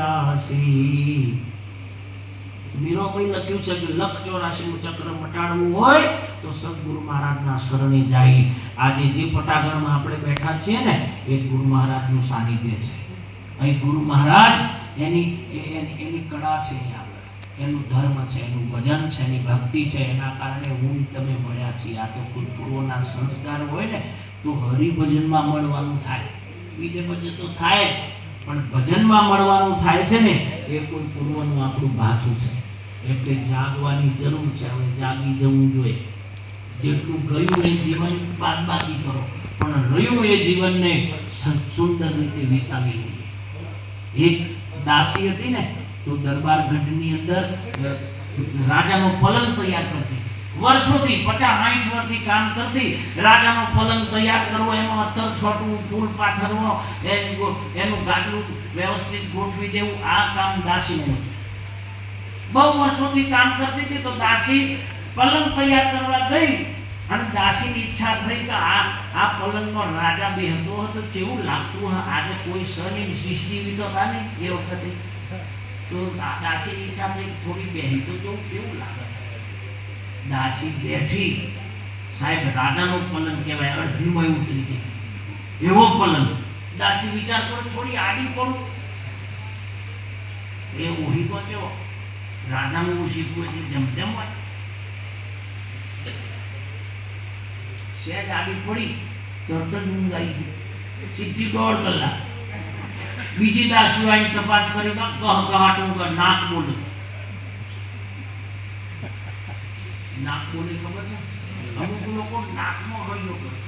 ચોરાસી લખ્યું છે કે લખ ચોરાશીનું ચક્ર મટાડવું હોય તો સદગુરુ મહારાજના શરણે જાય. આજે જે પટાગણમાં આપણે બેઠા છીએ ને, એ ગુરુ મહારાજનું સાનિધ્ય છે. અહીં ગુરુ મહારાજ એની એની કળા છે એનું ધર્મ છે, એનું ભજન છે, એની ભક્તિ છે. એના કારણે હું તમે મળ્યા છીએ. આ તો કોઈ પૂર્વના સંસ્કાર હોય ને, તો હરિભજનમાં મળવાનું થાય. બીજે બધે તો થાય જ. પણ ભજનમાં મળવાનું થાય છે ને, એ કોઈ પૂર્વનું આપણું ભાથું છે. એટલે જાગવાની જરૂર છે. હવે જાગી જવું જોઈએ. જેટલું ગયું એ જીવન બાદ કરો. પણ રહ્યું એ જીવનને સુંદર રીતે વિતાવી લઈએ. એક દાસી હતી ને, તો દરબાર ગઢની અંદર રાજાનો પલંગ તૈયાર કરતી વર્ષોથી, પચાસ, સાઠ વર્ષથી કામ કરતી, રાજાનો પલંગ તૈયાર કરવો, એમાં અત્તર છોટવું ફૂલ પાથરવો, એનું ગાડલું વ્યવસ્થિત ગોઠવી દેવું, આ કામ દાસીનું હતું. બહુ વર્ષોથી કામ કરતી હતી તો દાસી પલંગ તૈયાર કરવા ગઈ અને દાસીની ઈચ્છા થઈ કે આ આ પલંગનો રાજા બી હતો હતો કેવું લાગતું હ, આજે કોઈ સની સીસીટીવી તો હતા નહીં એ વખતે. તો દાસીની ઈચ્છા થઈ, થોડી બેહી તો જો, કેવું લાગે છે? દાસી બેઠી. સાહેબ, રાજાનું પલંગ કહેવાય, અડધીમાં ઉતરી ગઈ એવો પલંગ દાસી વિચાર કરો, થોડી આડી પડું. એ ઓહી તો કેવો? રાજાનું શીખવું એટલે જેમ તેમ હોય. સહેજ આડી પડી, તરત જ ઊંઘ આવી ગઈ. સીધી દોઢ કલાક. બીજી દાસુ આવીને તપાસ કરી, કહ કહાટું કર, નાક બોલે. નાક બોલે ખબર છે? અમુક લોકો નાકમાં હળિયો કરે.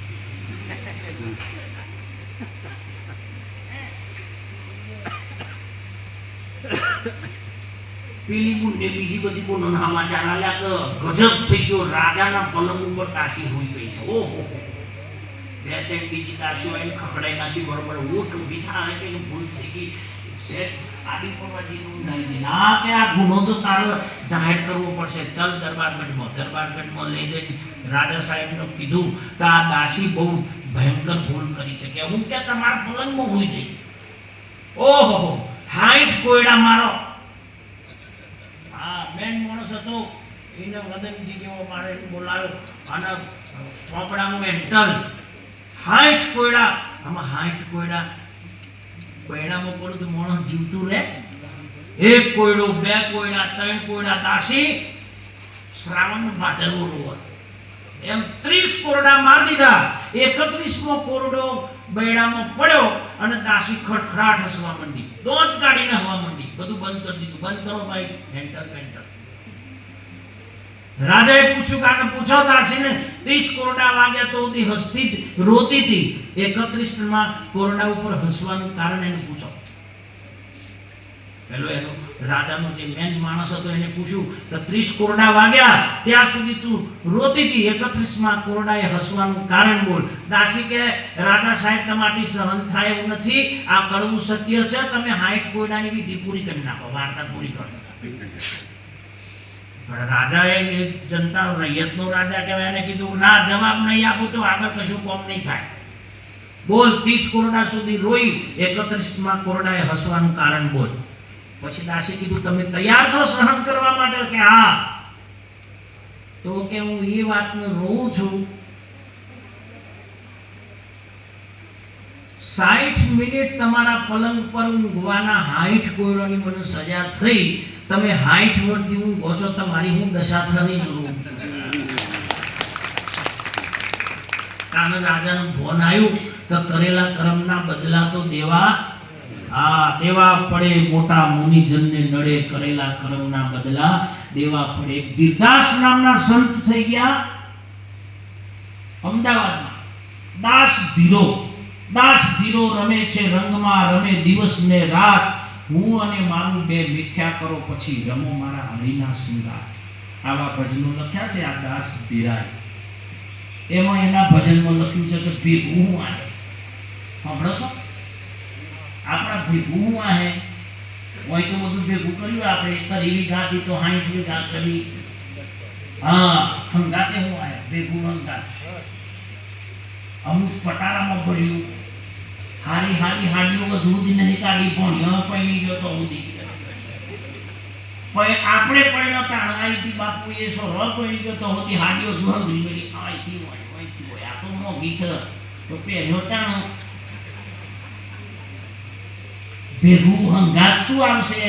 પેલી બુનને બીજી બધી બુનોના સમાચાર આલ્યા કે ગજબ થઈ ગયો. રાજાના પલંગ ઉપર તાસી હોઈ ગઈ છે. ઓહો. બે ત્રણ બીજી દાસીઓ આવીને ખખડાઈ નાખી, બરોબર. ઊઠ ઊભી કે ભૂલ થઈ ગઈ. ના કે આ ગુનો તો તારો જાહેર કરવો પડશે. ચલ દરબારગઢમાં. દરબારગઢમાં લઈ જઈને રાજા સાહેબને કીધું કે આ દાસી બહુ ભયંકર ભૂલ કરી છે. કે તમારા પલંગમાં હોય જઈ? ઓહો હાઈટ કોયડા મારો. હા મેન માણસ હતો. એને વદનજી જેવો મારે બોલાવ્યો. અને ચોપડાનું એન્ટલ હાઈટ કોયડા. આમાં હાઈટ કોયડા કોયડામાં પડું તો જીવતું રહે. એક કોયડો, બે કોયડા, ત્રણ કોયડા દાસી શ્રાવણ ભાદરવો રોવર. એમ ત્રીસ કોરડા માર દીધા. એકત્રીસમો કોરડો બૈડામાં પડ્યો અને દાસી ખડખડાટ હસવા માંડી. દોત કાઢીને હવા માંડી. બધું બંધ કરી દીધું. બંધ કરો ભાઈ. હેન્ટર પેન્ટલ રાજાએ પૂછ્યું કાકે પૂછો દાસીને ત્રીસ કોરડા વાગ્યા તો સુધી હસતી રોતી હતી. એકત્રીસમાં કોરડા ઉપર હસવાનું કારણ એને પૂછો. પેલો એનો રાજાનો જે મેન માણસ હતો એને પૂછ્યું કે ત્રીસ કોરડા વાગ્યા, ત્યાં સુધી તું રોતી હતી. એકત્રીસમાં કોરડાએ હસવાનું કારણ બોલ. દાસી કે રાજા સાહેબ તમારી સહન થાય એવું નથી. આ કડવું સત્ય છે. તમે હાઈટ કોરડાની વિધિ પૂરી કરી નાખો. વાર્તા પૂરી કરો. રાજાએ એ જનતા રૈયતનો રાજા કહેવાય, એને કીધું, ના, જવાબ નહીં આપું તો આગળ કશું કોમ નહીં થાય. બોલ, ત્રીસ કોરડા સુધી રોઈ, એકત્રીસમાં કોરડાએ હસવાનું કારણ બોલ. પછી દાસે કીધું, તમે તૈયાર છો સહન કરવા માટે? કે હા. તો કે, હું એ વાતને રોઉં છું. સાઠ મિનિટ તમારા પલંગ પર ઊંઘવાના હાઈઠ કોયડોની મને સજા થઈ તમે હાઈઠ વર્ષથી ઊંઘો છો, તમારી હું દશા રોઉં છું કાને રાજાનું ફોન આવ્યું તો કરેલા કર્મના બદલા તો દેવા આ દેવા પડે, મોટા મુનિજનને નડે કરેલા કર્મના બદલા, દેવા પડે. દીરદાસ નામના સંત થઈ ગયા. અમદાવાદમાં દાસ ધીરો દાસ ધીરો રમે છે, રંગમાં રમે દિવસ ને રાત હું અને મારું બે મિથ્યા કરો પછી રમો મારા હરિના શૃંગાર આવા ભજનો લખ્યા છે આ દાસ ધીરાય એમાં એના ભજનમાં લખ્યું છે કે ભીભું આહે. સાંભળો છો? આપણા ભીભું આહે. હોય તો બધું ભેગું કર્યું આપણે. કરેલી ગાતી તો હાઈઠ ગાત કરી. હા, હંગાતે હું આયા. ભેગું હંગાત. અમુક પટારામાં ભર્યું. હારી હારી હાડીઓ બધું જ નહીં કાઢી ભણ્યો પૈણી ગયો તો ઉધી પણ આપણે પણ તાણ આઈથી બાપુ એ ર પૈણી ગયો તો હતી હાડીઓ જુહંગરી મળી આઈથી હોય આઈથી હોય, આ તો મોગી છે તો પહેર્યો તાણ ભેગું હંગાત શું આવશે?